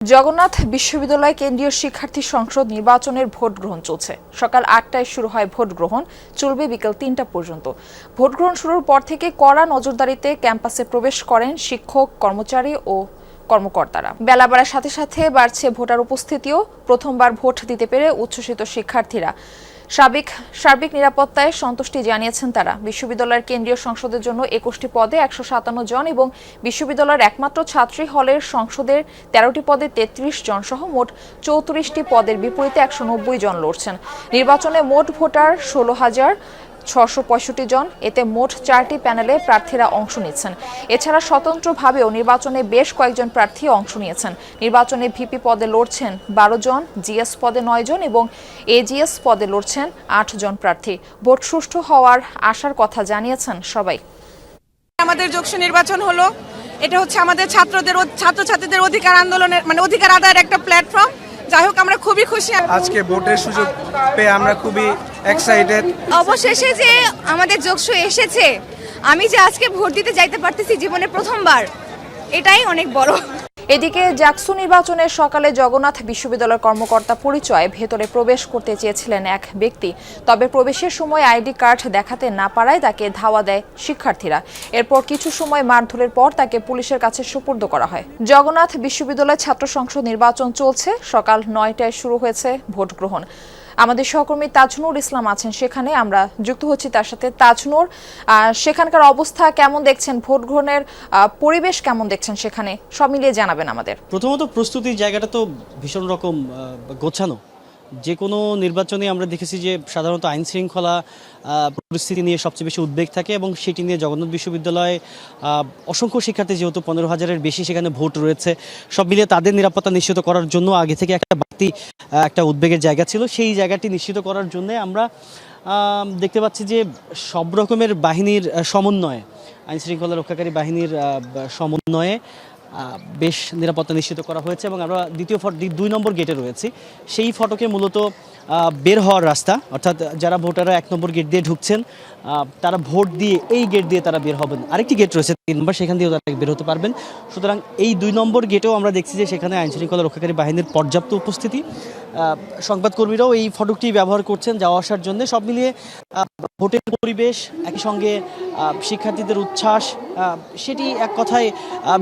জগন্নাথ বিশ্ববিদ্যালয় কেন্দ্রীয় শিক্ষার্থী সংসদ নির্বাচনের ভোট গ্রহণ চলছে। সকাল আটটায় শুরু হয় ভোট গ্রহণ, চলবে বিকেল তিনটা পর্যন্ত। ভোট গ্রহণ শুরুর পর থেকে কড়া নজরদারিতে ক্যাম্পাসে প্রবেশ করেন শিক্ষক, কর্মচারী ও কর্মকর্তারা। বেলা বাড়ার সাথে সাথে বাড়ছে ভোটার উপস্থিতিও। প্রথমবার ভোট দিতে পেরে উচ্ছ্বসিত শিক্ষার্থীরা। সার্বিক সার্বিক নিরাপত্তায় সন্তুষ্টি জানিয়েছেন তারা। বিশ্ববিদ্যালয়ের কেন্দ্রীয় সংসদের জন্য একুশটি পদে একশো সাতান্ন জন এবং বিশ্ববিদ্যালয়ের একমাত্র ছাত্রী হলের সংসদের তেরোটি পদে তেত্রিশ জন সহ মোট চৌত্রিশটি পদের বিপরীতে একশো নব্বই জন লড়ছেন। নির্বাচনে মোট ভোটার ষোলো হাজার ছশো জন। এতে মোট চারটি প্যানেলে প্রার্থীরা অংশ নিচ্ছেন। এছাড়া স্বতন্ত্রভাবেও নির্বাচনে বেশ কয়েকজন প্রার্থী অংশ নিয়েছেন। নির্বাচনে ভিপি পদে লড়ছেন বারো জন, জিএস পদে নয় জন এবং এজিএস পদে লড়ছেন আট জন প্রার্থী। ভোট সুষ্ঠু হওয়ার আশার কথা জানিয়েছেন সবাই। আমাদের যোগসু নির্বাচন হলো। এটা হচ্ছে আমাদের ছাত্রদের ছাত্রছাত্রীদের অধিকার আন্দোলনের মানে অধিকার আদায়ের একটা প্ল্যাটফর্ম যাই হোক আমরা খুবই খুশি। আজকে ভোটের সুযোগ পেয়ে আমরা খুবই এক্সাইটেড অবশেষে যে আমাদের যোগসু এসেছে আমি যে আজকে ভোট দিতে যাইতে পারতেছি জীবনে প্রথমবার এটাই অনেক বড়। এদিকে জাকসু নির্বাচনে সকালে জগন্নাথ বিশ্ববিদ্যালয়ের কর্মকর্তা পরিচয়ে ভেতরে প্রবেশ করতে চেয়েছিলেন এক ব্যক্তি। তবে প্রবেশের সময় আইডি কার্ড দেখাতে না পারায় তাকে ধাওয়া দেয় শিক্ষার্থীরা। এরপর কিছু সময় মারধরের পর তাকে পুলিশের কাছে সুপর্দ করা হয়। জগন্নাথ বিশ্ববিদ্যালয় ছাত্র সংসদ নির্বাচন চলছে। সকাল নয়টায় শুরু হয়েছে ভোট গ্রহণ আমাদের সহকর্মী তাজনুর ইসলাম আছেন সেখানে, আমরা যুক্ত হচ্ছি তার সাথে। তাজনুর সেখানকার অবস্থা কেমন দেখছেন? ভোট গ্রহণের পরিবেশ কেমন দেখছেন সেখানে? সব মিলিয়ে জানাবেন আমাদের। প্রথমত প্রস্তুতির জায়গাটা তো ভীষণ রকম গোছানো। যে কোনো নির্বাচনে আমরা দেখেছি যে সাধারণত আইন শৃঙ্খলা পরিস্থিতি নিয়ে সবচেয়ে বেশি উদ্বেগ থাকে এবং সেটি নিয়ে জগন্নাথ বিশ্ববিদ্যালয়ে অসংখ্য শিক্ষার্থী যেহেতু পনেরো হাজারের বেশি সেখানে ভোট রয়েছে, সব মিলিয়ে তাদের নিরাপত্তা নিশ্চিত করার জন্য আগে থেকে একটা বাড়তি একটা উদ্বেগের জায়গা ছিল। সেই জায়গাটি নিশ্চিত করার জন্য আমরা দেখতে পাচ্ছি যে সব রকমের বাহিনীর সমন্বয়ে, আইন শৃঙ্খলা রক্ষাকারী বাহিনীর সমন্বয়ে বেশ নিরাপত্তা নিশ্চিত করা হয়েছে এবং আমরা দ্বিতীয় ফট দুই নম্বর গেটে রয়েছি। সেই ফটকে মূলত বের হওয়ার রাস্তা, অর্থাৎ যারা ভোটাররা এক নম্বর গেট দিয়ে ঢুকছেন তারা ভোট দিয়ে এই গেট দিয়ে তারা বের হবেন। আরেকটি গেট রয়েছে, তিন নম্বর, সেখান দিয়েও তারা বের হতে পারবেন। সুতরাং এই দুই নম্বর গেটেও আমরা দেখছি যে সেখানে আইন শৃঙ্খলা রক্ষাকারী বাহিনীর পর্যাপ্ত উপস্থিতি। সংবাদকর্মীরাও এই ফটকটি ব্যবহার করছেন যাওয়া আসার জন্য। সব মিলিয়ে ভোটের পরিবেশ, একই সঙ্গে শিক্ষার্থীদের উচ্ছ্বাস সেটি এক কথায়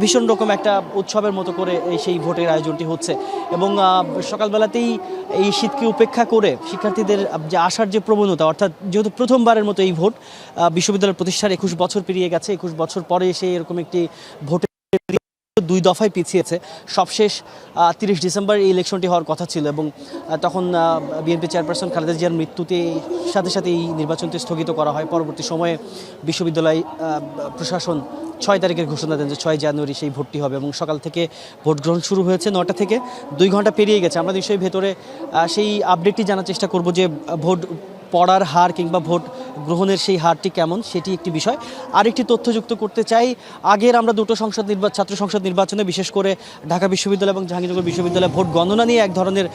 ভীষণ রকম একটা উৎসবের মতো করে সেই ভোটের আয়োজনটি হচ্ছে। এবং সকালবেলাতেই এই শীতকে উপেক্ষা করে শিক্ষার্থীদের যে আসার যে প্রবণতা, অর্থাৎ যেহেতু প্রথমবারের মতো এই ভোট বিশ্ববিদ্যালয় প্রতিষ্ঠার একুশ বছর পেরিয়ে গেছে। একুশ বছর পরে এসে এরকম একটি ভোটের দুই দফায় পিছিয়েছে। সবশেষ তিরিশ ডিসেম্বর এই ইলেকশনটি হওয়ার কথা ছিল এবং তখন বিএনপি চেয়ারপারসন খালেদা জিয়ার মৃত্যুতে সাথে সাথে এই নির্বাচনটি স্থগিত করা হয়। পরবর্তী সময়ে বিশ্ববিদ্যালয় প্রশাসন ছয় তারিখের ঘোষণা দেন যে ছয় জানুয়ারি সেই ভোটটি হবে এবং সকাল থেকে ভোট গ্রহণ শুরু হয়েছে। নটা থেকে দুই ঘণ্টা পেরিয়ে গেছে। আমরা নিশ্চয়ই ভেতরে সেই আপডেটটি জানার চেষ্টা করব যে ভোট পড়ার হার কিংবা ভোট গ্রহণের সেই হারটি কেমন, সেটি একটি বিষয়। আরেকটি তথ্যযুক্ত করতে চাই, আগের আমরা দুটো সংসদ নির্বাচন ছাত্র সংসদ নির্বাচনে বিশেষ করে ঢাকা বিশ্ববিদ্যালয় এবং জাহাঙ্গীরনগর বিশ্ববিদ্যালয়ে ভোট গণনা নিয়ে এক ধরনের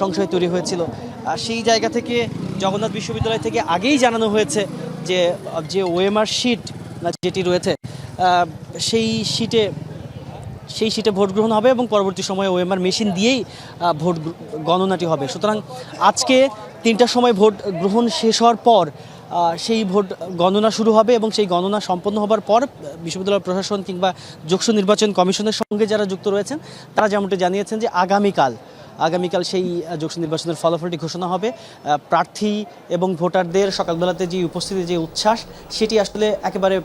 সংশয় তৈরি হয়েছিল। সেই জায়গা থেকে, জগন্নাথ বিশ্ববিদ্যালয় থেকে আগেই জানানো হয়েছে যে যে ওএমআর শিট যেটি রয়েছে সেই শিটে, সেই সিটে ভোট গ্রহণ হবে এবং পরবর্তী সময়ে ওএমআর মেশিন দিয়েই ভোট গণনাটি হবে। সুতরাং আজকে তিনটার সময় ভোট গ্রহণ শেষ হওয়ার পর সেই ভোট গণনা শুরু হবে এবং সেই গণনা সম্পন্ন হবার পর বিশ্ববিদ্যালয় প্রশাসন কিংবা যোগসু নির্বাচন কমিশনের সঙ্গে যারা যুক্ত রয়েছেন, তারা যেমনটি জানিয়েছেন যে আগামীকাল আগামীকাল সেই যোগসু নির্বাচনের ফলাফলটি ঘোষণা হবে। প্রার্থী এবং ভোটারদের সকালবেলাতে যে উপস্থিতি, যে উচ্ছ্বাস, সেটি আসলে একেবারে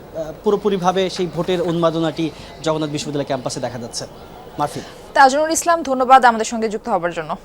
পুরোপুরিভাবে সেই ভোটের উন্মাদনাটি জগন্নাথ বিশ্ববিদ্যালয় ক্যাম্পাসে দেখা যাচ্ছে। মারফি তাজনুর ইসলাম, ধন্যবাদ আমাদের সঙ্গে যুক্ত হবার জন্য।